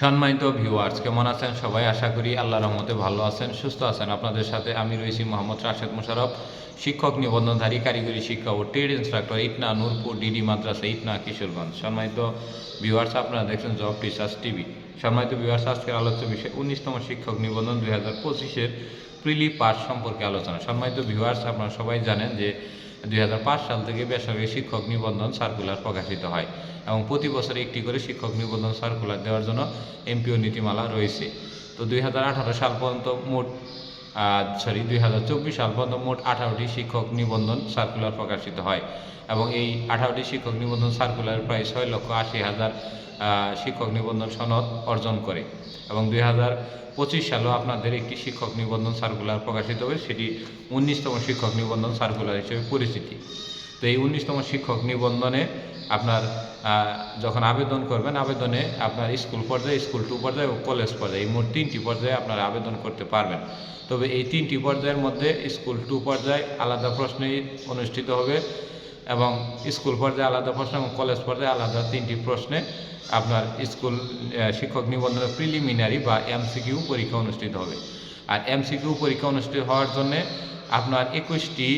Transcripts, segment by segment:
সম্মানিত ভিউয়ার্স কেমন আছেন সবাই? আশা করি আল্লাহ রহমতে ভালো আছেন, সুস্থ আছেন। আপনাদের সাথে আমি রয়েছি মোহাম্মদ রাশেদ মোশারফ, শিক্ষক, নিবন্ধনধারী, কারিগরি শিক্ষা ও trade instructor Itna Nurpur, DD মাদ্রাসা, ইটনা কিশোরগঞ্জ। সম্মানিত ভিউয়ার্স আপনারা দেখছেন জব টিচার্স টিভি সম্মানিত ভিউয়ার্স আজকের আলোচ্য বিষয়, উনিশতম শিক্ষক নিবন্ধন দুই হাজার পঁচিশের প্রিলি পাস সম্পর্কে আলোচনা। সম্মানিত ভিউয়ার্স আপনারা সবাই জানেন যে দুই হাজার পাঁচ সাল থেকে বেসরকারি শিক্ষক নিবন্ধন সার্কুলার প্রকাশিত হয়। এবং প্রতি বছর একটি করে শিক্ষক নিবন্ধন সার্কুলার দেওয়ার জন্য এমপিও নীতিমালা রয়েছে। তো দুই হাজার আঠারো সাল পর্যন্ত মোট সরি দুই হাজার চব্বিশ সাল পর্যন্ত মোট আঠারোটি শিক্ষক নিবন্ধন সার্কুলার প্রকাশিত হয় এবং এই আঠারোটি শিক্ষক নিবন্ধন সার্কুলার প্রায় ছয় লক্ষ আশি হাজার শিক্ষক নিবন্ধন সনদ অর্জন করে এবং দুই পঁচিশ সালেও আপনাদের একটি শিক্ষক নিবন্ধন সার্কুলার প্রকাশিত হবে, সেটি উনিশতম শিক্ষক নিবন্ধন সার্কুলার হিসেবে পরিচিতি। তো এই উনিশতম শিক্ষক নিবন্ধনে আপনার যখন আবেদন করবেন, আবেদনে আপনার স্কুল পর্যায়ে, স্কুল টু পর্যায়ে ও কলেজ পর্যায়ে এই মোট তিনটি পর্যায়ে আপনার আবেদন করতে পারবেন। তবে এই তিনটি পর্যায়ের মধ্যে স্কুল টু পর্যায়ে আলাদা প্রশ্নেই অনুষ্ঠিত হবে এবং স্কুল পর্যায়ে আলাদা প্রশ্ন এবং কলেজ পর্যায়ে আলাদা তিনটি প্রশ্নে আপনার স্কুল শিক্ষক নিবন্ধনের প্রিলিমিনারি বা এমসিকিউ পরীক্ষা অনুষ্ঠিত হবে। আর এমসিকিউ পরীক্ষা অনুষ্ঠিত হওয়ার জন্যে আপনার একুশটি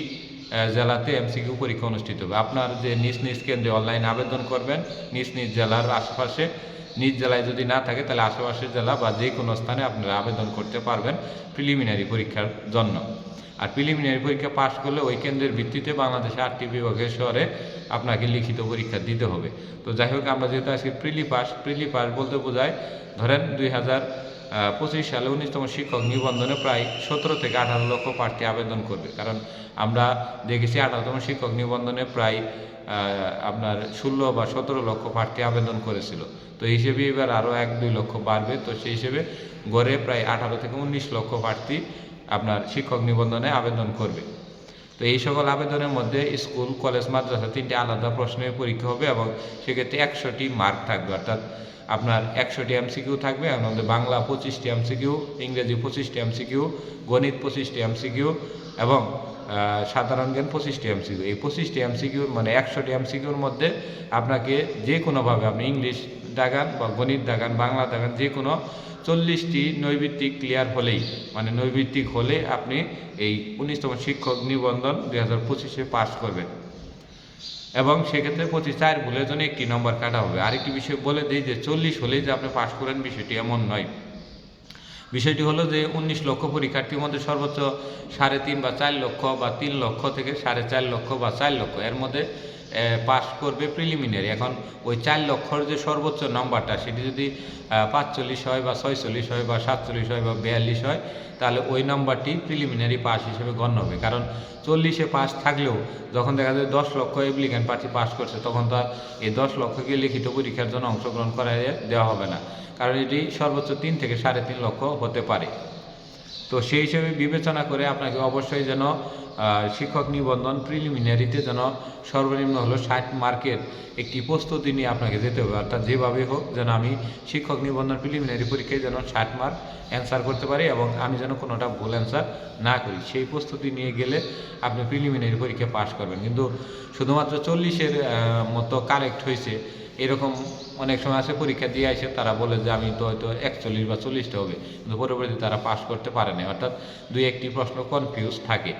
জেলাতে এমসিকিউ পরীক্ষা অনুষ্ঠিত হবে। আপনার যে নিজ নিজ কেন্দ্রে অনলাইন আবেদন করবেন, নিজ নিজ জেলার আশেপাশে, নিজ জেলায় যদি না থাকে, তাহলে আশেপাশের জেলা বা যে কোনো স্থানে আপনারা আবেদন করতে পারবেন প্রিলিমিনারি পরীক্ষার জন্য। আর প্রিলিমিনারি পরীক্ষা পাশ করলে ওই কেন্দ্রের ভিত্তিতে বাংলাদেশে আটটি বিভাগের শহরে আপনাকে লিখিত পরীক্ষা দিতে হবে। তো যাই হোক, আমরা যেহেতু আজকে প্রিলি পাস প্রিলি পাস বলতে বোঝায়, ধরেন দুই হাজার পঁচিশ সালে উনিশতম শিক্ষক নিবন্ধনে প্রায় সতেরো থেকে আঠারো লক্ষ প্রার্থী আবেদন করবে। কারণ আমরা দেখেছি আঠারোতম শিক্ষক নিবন্ধনে প্রায় আপনার ষোলো বা সতেরো লক্ষ প্রার্থী আবেদন করেছিল। তো এই হিসেবে এবার আরও এক দুই লক্ষ বাড়বে। তো সেই হিসেবে গড়ে প্রায় আঠারো থেকে উনিশ লক্ষ প্রার্থী আপনার শিক্ষক নিবন্ধনে আবেদন করবে। তো এই সকল আবেদনের মধ্যে স্কুল, কলেজ, মাদ্রাসা তিনটি আলাদা প্রশ্নের পরীক্ষা হবে এবং সেক্ষেত্রে একশোটি মার্ক থাকবে। অর্থাৎ আপনার একশোটি এমসিকিউ থাকবে মধ্যে বাংলা পঁচিশটি এমসিকিউ, ইংরেজি পঁচিশটি এমসিকিউ, গণিত পঁচিশটি এমসিকিউ এবং সাধারণ জ্ঞান পঁচিশটি এমসিকিউ। এই পঁচিশটি এমসিকিউ মানে একশোটি এমসিকিউর মধ্যে আপনাকে যে কোনোভাবে আপনি ইংলিশ দাগান বা গণিত দাগান, বাংলা দাগান, যে কোনো চল্লিশটি নৈবিত্তিক ক্লিয়ার হলেই মানে নৈবিত্তিক হলে আপনি এই উনিশতম শিক্ষক নিবন্ধন দুই হাজার পঁচিশে পাস করবেন। এবং সেক্ষেত্রে প্রতি চার ভুলের জন্য একটি নম্বর কাটা হবে। আরেকটি বিষয় বলে দিই যে, চল্লিশ হলেই যে আপনি পাশ করেন বিষয়টি এমন নয়। বিষয়টি হলো যে, উনিশ লক্ষ পরীক্ষার্থীর মধ্যে সর্বোচ্চ সাড়ে তিন বা চার লক্ষ বা তিন লক্ষ থেকে সাড়ে চার লক্ষ বা চার লক্ষ। এর মধ্যে পাস করবে প্রিলিমিনারি এখন ওই চার লক্ষর যে সর্বোচ্চ নাম্বারটা সেটি যদি পাঁচচল্লিশ হয় বা ছয়চল্লিশ হয় বা সাতচল্লিশ হয় বা বিয়াল্লিশ হয়, তাহলে ওই নাম্বারটি প্রিলিমিনারি পাস হিসেবে গণ্য হবে। কারণ চল্লিশে পাস থাকলেও যখন দেখা যায় দশ লক্ষ অ্যাপ্লিক্যান্ট প্রার্থী পাস করছে, তখন তো আর এই দশ লক্ষকে লিখিত পরীক্ষার জন্য অংশগ্রহণ করায় দেওয়া হবে না। কারণ এটি সর্বোচ্চ তিন থেকে সাড়ে তিন লক্ষ হতে পারে। তো সেই হিসেবে বিবেচনা করে আপনাকে অবশ্যই যেন শিক্ষক নিবন্ধন প্রিলিমিনারিতে যেন সর্বনিম্ন হলো ষাট মার্কের একটি প্রস্তুতি নিয়ে আপনাকে যেতে হবে। অর্থাৎ যেভাবে হোক যেন আমি শিক্ষক নিবন্ধন প্রিলিমিনারি পরীক্ষায় যেন ষাট মার্ক অ্যান্সার করতে পারি এবং আমি যেন কোনোটা ভুল অ্যান্সার না করি। সেই প্রস্তুতি নিয়ে গেলে আপনি প্রিলিমিনারি পরীক্ষা পাশ করবেন। কিন্তু শুধুমাত্র চল্লিশের মতো কারেক্ট হয়েছে এরকম অনেক সময় আছে পরীক্ষা দিয়ে আসে তারা বলে যে আমি তো হয়তো একচল্লিশ বা চল্লিশটা হবে, কিন্তু পরবর্তীতে তারা পাস করতে পারে না অর্থাৎ দুই একটি প্রশ্ন কনফিউজ থাকে।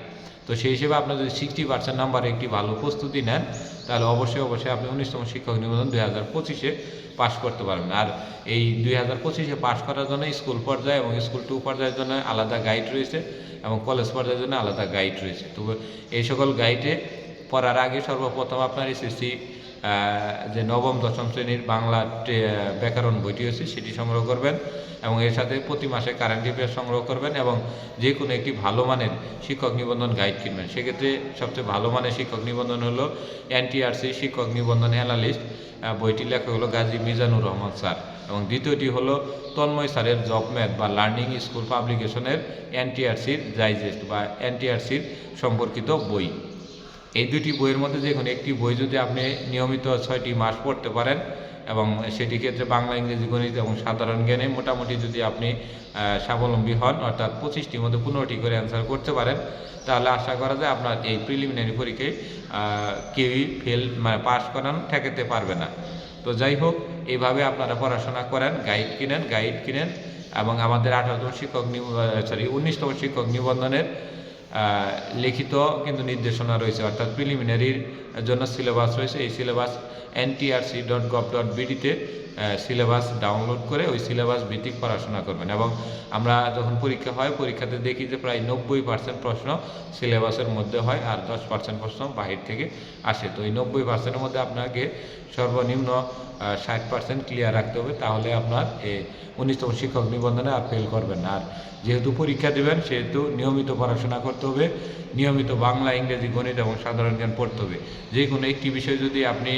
তো সেই হিসেবে আপনার যদি সিক্সটি পার্সেন্ট নাম্বারে একটি ভালো প্রস্তুতি নেন, তাহলে অবশ্যই অবশ্যই আপনি উনিশতম শিক্ষক নিবন্ধন দুই হাজার পঁচিশে পাস করতে পারবেন। আর এই দুই হাজার পঁচিশে পাস করার জন্য স্কুল পর্যায়ে এবং স্কুল টু পর্যায়ের জন্য আলাদা গাইড রয়েছে এবং কলেজ পর্যায়ের জন্য আলাদা গাইড রয়েছে। তবে এই সকল গাইডে পড়ার আগে সর্বপ্রথম আপনার এসএসসি যে নবম, দশম শ্রেণির বাংলা ব্যাকরণ বইটি হচ্ছে সেটি সংগ্রহ করবেন এবং এর সাথে প্রতি মাসে কারেন্ট অ্যাফেয়ার্স সংগ্রহ করবেন এবং যে কোনো একটি ভালো মানের শিক্ষক নিবন্ধন গাইড কিনবেন। সেক্ষেত্রে সবচেয়ে ভালো মানের শিক্ষক নিবন্ধন হলো এনটিআরসি শিক্ষক নিবন্ধন অ্যানালিস্ট বইটি লেখক হলো গাজী মিজানুর রহমান স্যার। এবং দ্বিতীয়টি হলো তন্ময় স্যারের জব ম্যাথ বা লার্নিং স্কুল পাবলিকেশনের এনটিআরসির ডাইজেস্ট বা এনটিআরসির সম্পর্কিত বই। এই দুটি বইয়ের মধ্যে যে কোনো একটি বই যদি আপনি নিয়মিত ছয়টি মাস পড়তে পারেন এবং সেটি ক্ষেত্রে বাংলা, ইংরেজি, গণিত এবং সাধারণ জ্ঞানে মোটামুটি যদি আপনি স্বাবলম্বী হন, অর্থাৎ পঁচিশটির মধ্যে পনেরোটি করে অ্যান্সার করতে পারেন, তাহলে আশা করা যায় আপনার এই প্রিলিমিনারি পরীক্ষায় কেউই ফেল মানে পাস করানো, ঠেকাতে পারবে না। তো যাই হোক এইভাবে আপনারা পড়াশোনা করেন গাইড কিনেন গাইড কিনেন এবং আমাদের আঠারোতম শিক্ষক সরি উনিশতম শিক্ষক নিবন্ধনের লিখিত কিন্তু নির্দেশনা রয়েছে, অর্থাৎ প্রিলিমিনারির জন্য সিলেবাস রয়েছে। এই syllabus NTRC dot gov dot বিডিতে syllabus download করে ওই সিলেবাস ভিত্তিক পড়াশোনা করবেন এবং আমরা যখন পরীক্ষা হয়, পরীক্ষাতে দেখি যে প্রায় নব্বই পার্সেন্ট প্রশ্ন সিলেবাসের মধ্যে হয় আর দশ পার্সেন্ট প্রশ্ন বাহির থেকে আসে। তো এই নব্বই পার্সেন্টের মধ্যে আপনাকে সর্বনিম্ন ষাট পার্সেন্ট ক্লিয়ার রাখতে হবে। তাহলে আপনার এই উনিশতম শিক্ষক নিবন্ধনে আর ফেল করবেন আর যেহেতু পরীক্ষা দেবেন, সেহেতু নিয়মিত পড়াশোনা করতে হবে। নিয়মিত বাংলা, ইংরেজি, গণিত এবং সাধারণ জ্ঞান পড়তে হবে। যে কোনো একটি বিষয় যদি আপনি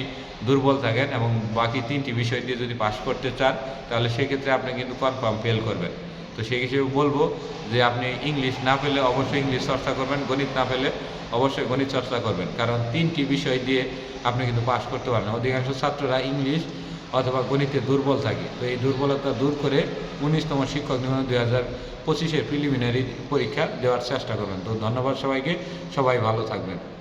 দুর্বল থাকেন এবং বাকি তিনটি বিষয় দিয়ে যদি পাশ করতে চান, তাহলে সেক্ষেত্রে আপনি কিন্তু কনফার্ম ফেল করবেন। তো সেই হিসেবে বলব যে আপনি ইংলিশ না পেলে অবশ্যই ইংলিশ চর্চা করবেন, গণিত না পেলে অবশ্যই গণিত চর্চা করবেন। কারণ তিনটি বিষয় দিয়ে আপনি কিন্তু পাশ করতে পারেন অধিকাংশ ছাত্ররা ইংলিশ অথবা গণিতে দুর্বল থাকে। তো এই দুর্বলতা দূর করে উনিশতম শিক্ষক নিবন্ধন দুই হাজার পঁচিশের প্রিলিমিনারি পরীক্ষা দেওয়ার চেষ্টা করবেন। তো ধন্যবাদ সবাইকে। সবাই ভালো থাকবেন।